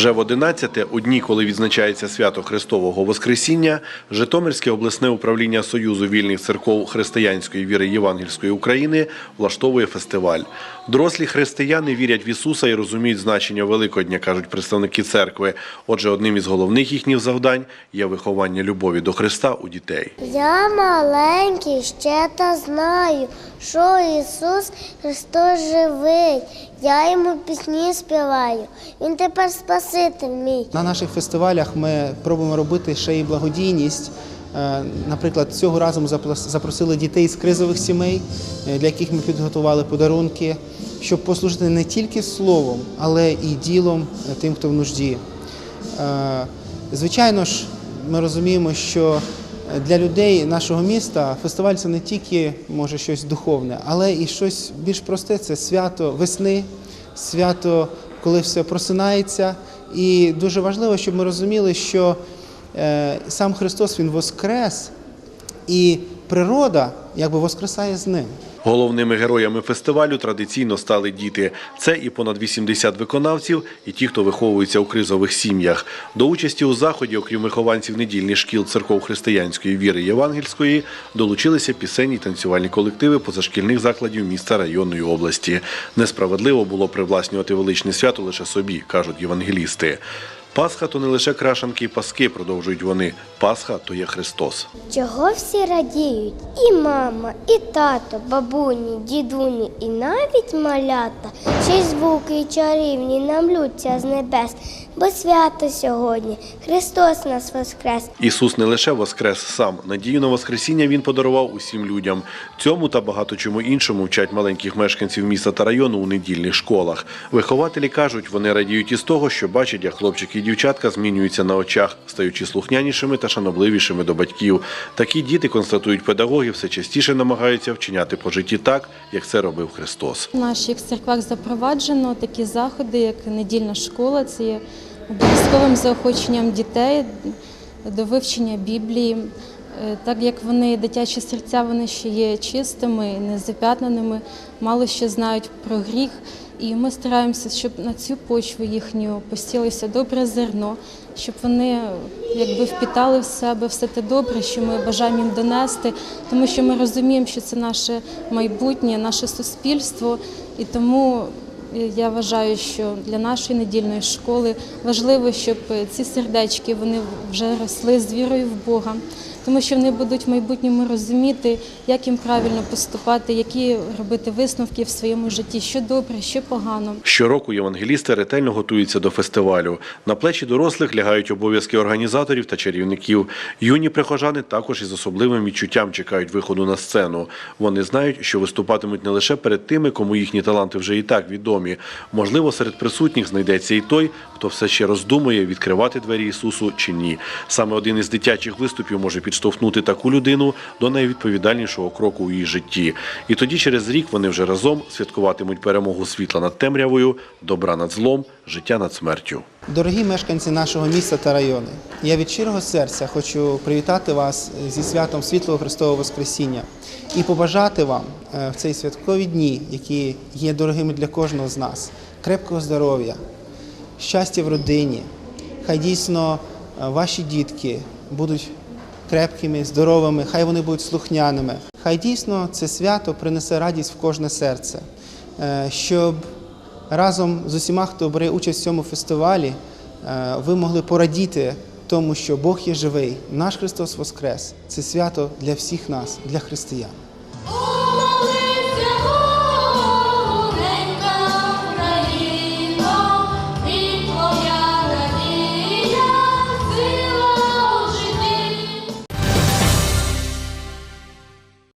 Вже в 11-те, у дні, коли відзначається свято Христового Воскресіння, Житомирське обласне управління Союзу вільних церков християнської віри Євангельської України влаштовує фестиваль. Дорослі християни вірять в Ісуса і розуміють значення Великодня, кажуть представники церкви. Отже, одним із головних їхніх завдань є виховання любові до Христа у дітей. Я маленький, ще та знаю, що Ісус Христос живий. Я йому пісні співаю. Він тепер Спаситель мій. На наших фестивалях ми пробуємо робити ще й благодійність. Е, Наприклад, цього разу ми запро- запросили дітей з кризових сімей, е, для яких ми підготували подарунки, щоб послужити не тільки словом, але і ділом е, тим, хто в нужді. Звичайно ж, ми розуміємо, що для людей нашого міста фестиваль це не тільки може щось духовне, але і щось більш просте це свято весни, свято, коли все просинається. І дуже важливо, щоб ми розуміли, що е, сам Христос Він воскрес, і природа якби воскресає з ним. Головними героями фестивалю традиційно стали діти. Це і понад 80 виконавців, і ті, хто виховується у кризових сім'ях. До участі у заході, окрім вихованців недільних шкіл церков християнської віри Євангельської, долучилися пісенні й танцювальні колективи позашкільних закладів міста районної області. Несправедливо було привласнювати величне свято лише собі, кажуть євангелісти. Пасха то не лише крашанки і паски, продовжують вони. Пасха то є Христос. Чого всі радіють? І мама, і тато, бабуні, дідуні, і навіть малята. Й звуки і чарівні нам лються з небес, бо свято сьогодні. Христос нас воскрес. Ісус не лише воскрес сам, надію на Воскресіння Він подарував усім людям. Цьому та багато чому іншому вчать маленьких мешканців міста та району у недільних школах. Вихователі кажуть, вони радіють із того, що бачать, як хлопчики дівчатка змінюються на очах, стаючи слухнянішими та шанобливішими до батьків. Такі діти, констатують педагоги, все частіше намагаються вчиняти по житті так, як це робив Христос. В наших церквах запроваджено такі заходи, як недільна школа. Це є обов'язковим заохоченням дітей до вивчення Біблії. Е, Так як вони дитячі серця, вони ще є чистими, незап'ятненими, мало що знають про гріх. І ми стараємося, щоб на цю почву їхню посілося добре зерно, щоб вони якби впітали в себе все те добре, що ми бажаємо їм донести, тому що ми розуміємо, що це наше майбутнє, наше суспільство, і тому е, я вважаю, що для нашої недільної школи важливо, щоб ці сердечки вони вже росли з вірою в Бога, тому що вони будуть в майбутньому розуміти, як їм правильно поступати, які робити висновки в своєму житті, що добре, що погано. Щороку євангелісти ретельно готуються до фестивалю. На плечі дорослих лягають обов'язки організаторів та чарівників. Юні прихожани також із особливим відчуттям чекають виходу на сцену. Вони знають, що виступатимуть не лише перед тими, кому їхні таланти вже і так відомі. Можливо, серед присутніх знайдеться і той, хто все ще роздумує, відкривати двері Ісусу чи ні. Саме один із дитячих виступів може підштовхнути таку людину до найвідповідальнішого кроку у її житті. І тоді через рік вони вже разом святкуватимуть перемогу світла над темрявою, добра над злом, життя над смертю. Дорогі мешканці нашого міста та району, я від щирого серця хочу привітати вас зі святом Світлого Христового Воскресіння і побажати вам е, в цей святкові дні, які є дорогими для кожного з нас, крепкого здоров'я, щастя в родині. Хай дійсно е, ваші дітки будуть крепкими, здоровими, хай вони будуть слухняними. Хай дійсно це свято принесе радість в кожне серце, е, щоб разом з усіма, хто бере участь в цьому фестивалі, е, ви могли порадіти тому, що Бог є живий, наш Христос Воскрес. Це свято для всіх нас, для християн.